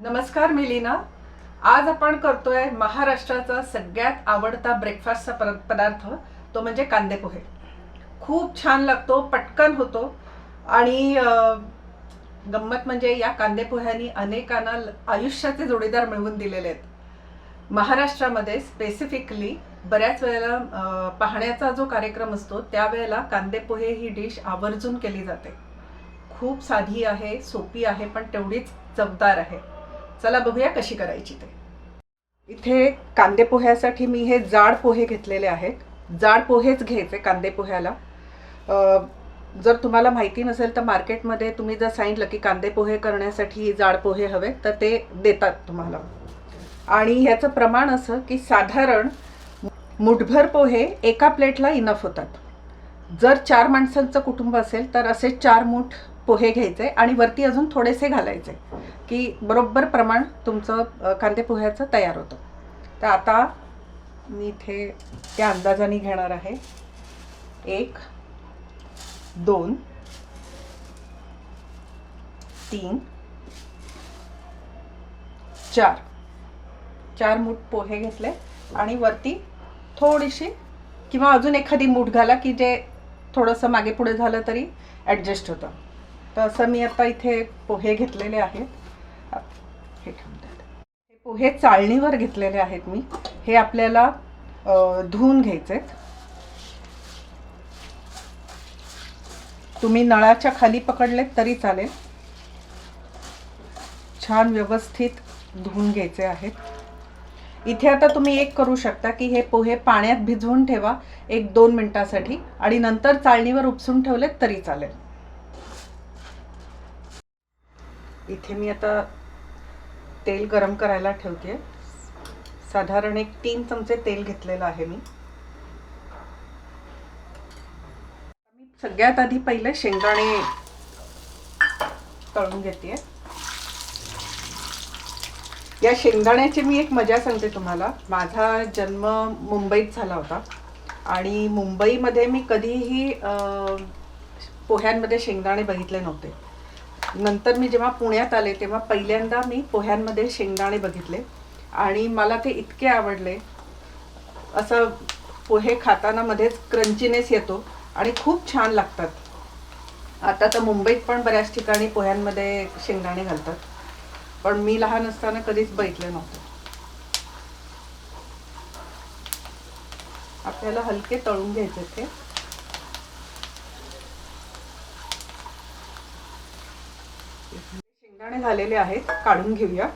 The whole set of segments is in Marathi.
नमस्कार मिलिना आज आपण करतोय महाराष्ट्राचा सगळ्यात आवडता ब्रेकफास्टचा पदार्थ तो म्हणजे कांदे पोहे. खूप छान लागतो पटकन होतो. आणि गंमत म्हणजे या कांदे पोह्यांनी अनेकांना ल- आयुष्याचे जोडीदार मिळवून दिलेले आहेत. महाराष्ट्रामध्ये स्पेसिफिकली बऱ्याच वेळेला पाहण्याचा जो कार्यक्रम असतो त्यावेळेला कांदे पोहे ही डिश आवर्जून केली जाते. खूप साधी आहे सोपी आहे पण तेवढीच चवदार आहे. चला बघूया कशी करायची ते. इथे कांदे पोह्यासाठी मी हे जाड पोहे घेतलेले आहेत. जाड पोहेच घ्यायचे कांदे पोह्याला. जर तुम्हाला माहिती नसेल तर मार्केटमध्ये तुम्ही जर सांगितलं की कांदे पोहे करण्यासाठी जाड पोहे हवे तर ते देतात तुम्हाला. आणि ह्याचं प्रमाण असं की साधारण मुठभर पोहे एका प्लेटला इनफ होतात. जर चार माणसांचं कुटुंब असेल तर असे चार मूठ पोहे घ्यायचे आणि वरती अजून थोडेसे घालायचे. की बरोबर प्रमाण तुमचं अ, कांदे पोह्याचं तयार होतं. तर आता मी इथे त्या अंदाजाने घेणार आहे. एक दोन तीन चार. चार मूठ पोहे घेतले आणि वरती थोडीशी किंवा अजून एखादी मूठ घाला की जे थोडंसं मागे पुढे झालं तरी ॲडजस्ट होतं. तर असं मी आता इथे पोहे घेतलेले आहेत. हे ठेवून द्या. हे पोहे चाळणीवर घेतलेले आहेत मी. हे आपल्याला धुवून घ्यायचेत तुम्ही नळाच्या खाली पकडलेत तरी चालेल. छान व्यवस्थित धुवून घ्यायचे आहेत. इथे आता तुम्ही एक करू शकता की हे पोहे पाण्यात भिजवून ठेवा एक दोन मिनटासाठी आणि नंतर चाळणीवर उपसून ठेवलेत तरी चालेल. इथे मी आता तेल गरम करायला ठेवते साधारण एक तीन चमचे तेल घेतलेलं आहे मी. सगळ्यात आधी पहिले शेंगदाणे तळून घेते या शेंगदाण्याची मी एक मजा सांगते तुम्हाला. माझा जन्म मुंबईत झाला होता. आणि मुंबईमध्ये मी कधीही पोह्यांमध्ये शेंगदाणे बघितले नव्हते. नंतर मी जेव्हा पुण्यात आले तेव्हा पहिल्यांदा मी पोह्यांमध्ये शेंगदाणे बघितले. आणि मला ते इतके आवडले. असं पोहे खाताना मध्येच क्रंचीनेस येतो आणि खूप छान लागतात. आता तर मुंबईत पण बऱ्याच ठिकाणी पोह्यांमध्ये शेंगदाणे घालतात. पण मी लहान असताना कधीच बघितलं नव्हतं. आपल्याला हलके तळून घ्यायचे ते शेंगदाणे झालेले आहेत काढून घेऊया.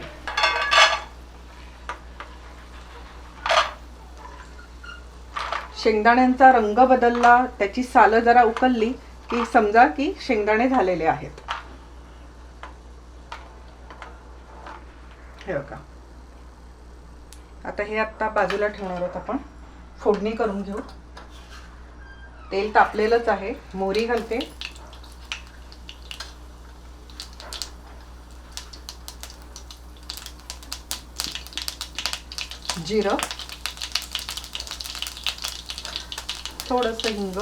शेंगदाण्यांचा रंग बदलला त्याची सालं जरा उकलली की समजा की शेंगदाणे झालेले आहेत. हे बघा. आता हे आत्ता बाजूला ठेवणार आहोत आपण. फोडणी करून घेऊ. तेल तापलेलंच आहे. मोहरी घालते. जिरं थोडंसं हिंग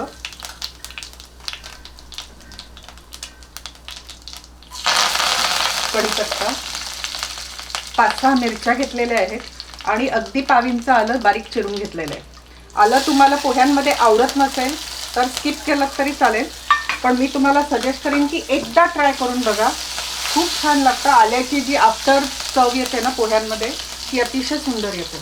कढीपत्ता पाच सहा मिरच्या घेतलेल्या आहेत आणि अगदी पावींचं आलं बारीक चिरून घेतलेलं आहे. आलं तुम्हाला पोह्यांमध्ये आवडत नसेल तर स्किप केलं तरी चालेल पण मी तुम्हाला सजेस्ट करेन की एकदा ट्राय करून बघा. खूप छान लागतं आल्याची जी आफ्टर चव येते ना पोह्यांमध्ये की अतिशय सुंदर येतो.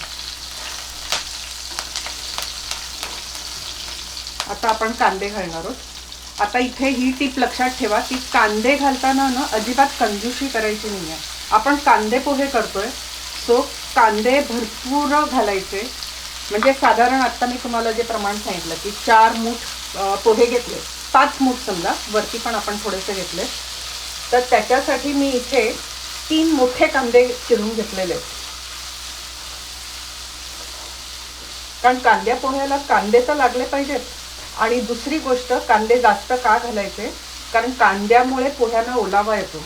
आता आपण कांदे घालणार आहोत. आता इथे ही टीप लक्षात ठेवा की कांदे घालताना ना अजिबात कंजूशी करायची नाही आहे. आपण कांदे पोहे करतोय. सो कांदे भरपूर घालायचे. म्हणजे साधारण आत्ता मी तुम्हाला जे प्रमाण सांगितलं की चार मूठ पोहे घेतले. पाच मूठ समजा वरती पण आपण थोडेसे घेतले. तर त्याच्यासाठी मी इथे तीन मोठे कांदे चिरून घेतलेले आहेत. कारण कांद्या पोह्याला कांदे तर लागले पाहिजेत. आणि दुसरी गोष्ट कांदे जास्त का घालायचे? कारण कांद्यामुळे पोह्यांना ओलावा येतो.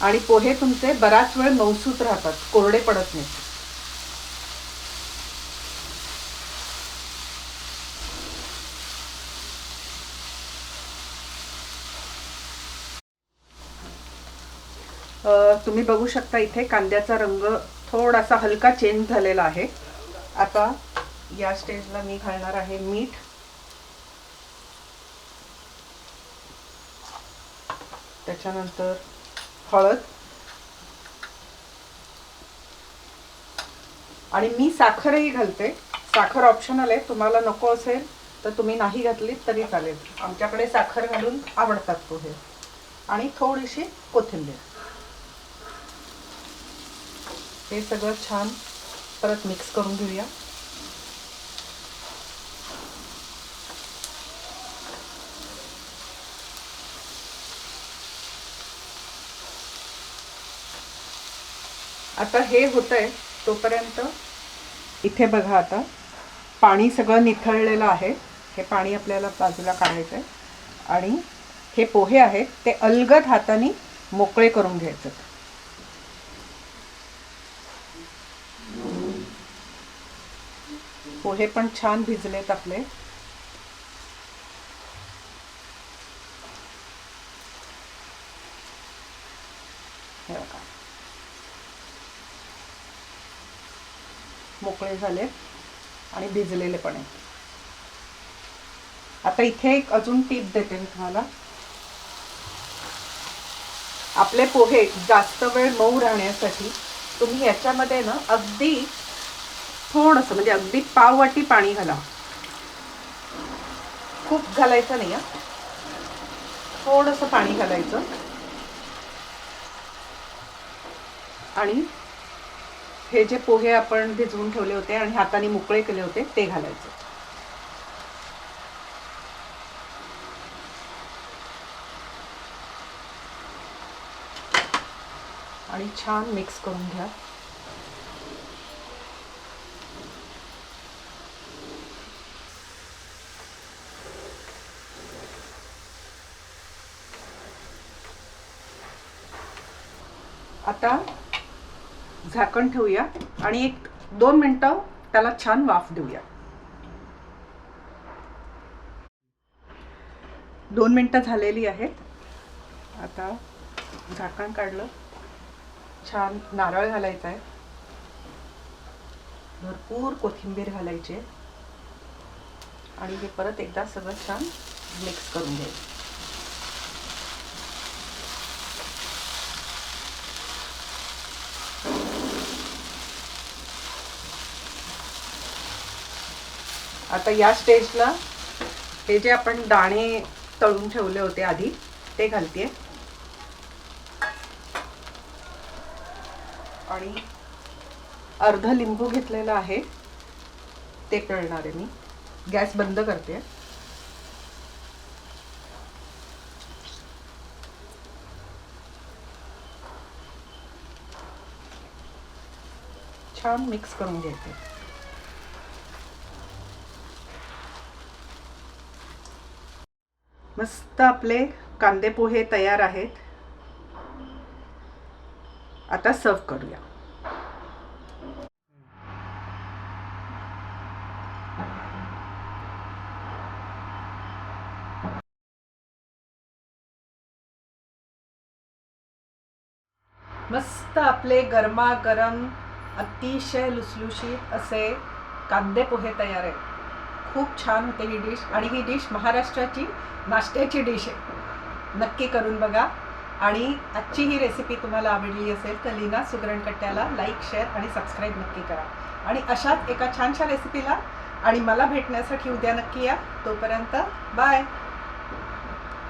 आणि पोहे तुमचे बराच वेळ मौसूत राहतात कोरडे पडत नाहीत. तुम्ही बघू शकता इथे कांद्याचा रंग थोडासा हलका चेंज झालेला आहे. आता या स्टेजला मी घालणार आहे मीठ. त्याच्यानंतर हळद. आणि मी साखरही घालते. साखर ऑप्शनल आहे. तुम्हाला नको असेल तर तुम्ही नाही घातली तरी चालेल. आमच्याकडे साखर घालून आवडतात पोहे आणि थोडीशी कोथिंबीर. हे सगळं छान परत मिक्स करून घेऊया. आता हे होतंय तोपर्यंत इथे बघा आता पाणी सगळं निथळलेलं आहे. हे पाणी आपल्याला बाजूला काढायचं आहे आणि हे पोहे आहेत ते अलगद हाताने मोकळे करून घ्यायचे पोहे पण छान भिजलेत आपले. मोकळे झाले आणि भिजलेले पण आहेत. आता इथे एक अजून टीप देते मी तुम्हाला. आपले पोहे जास्त वेळ मऊ राहण्यासाठी तुम्ही याच्यामध्ये ना अगदी थोडंसं म्हणजे अगदी पाव वाटी पाणी घाला. खूप घालायचं नाही हा. थोडंसं पाणी घालायचं. आणि हे जे पोहे आपण भिजवून ठेवले होते आणि हाताने मोकळे केले होते ते घालायचे. आणि छान मिक्स करून घ्या. आता झाकण ठेवूया आणि एक दोन मिनटं त्याला छान वाफ देऊया. दोन मिनटं झालेली आहेत. आता झाकण काढलं. छान नारळ घालायचा आहे. भरपूर कोथिंबीर घालायची आणि हे परत एकदा सगळं छान मिक्स करून घ्यायचं. आता या स्टेजला हे जे आपण दाणे तळून ठेवले होते आधी ते घालते आणि अर्ध लिंबू घेतलेला आहे ते पिळणार आहे मी. गॅस बंद करते छान मिक्स करून घेते. मस्त आपले कांदे पोहे तयार आहेत. आता सर्व करूया. मस्त आपले गरमागरम अतिशय लुसलुशीत असे कांदे पोहे तयार आहेत. खूप छान होते ही डिश. आणि ही डिश महाराष्ट्राची नाश्त्याची डिश आहे. नक्की करून बघा. आणि आजची ही रेसिपी तुम्हाला आवडली असेल तर लीना सुगरणकट्ट्याला लाईक शेअर आणि सबस्क्राईब नक्की करा. आणि अशाच एका छानशा रेसिपीला आणि मला भेटण्यासाठी उद्या नक्की या. तोपर्यंत बाय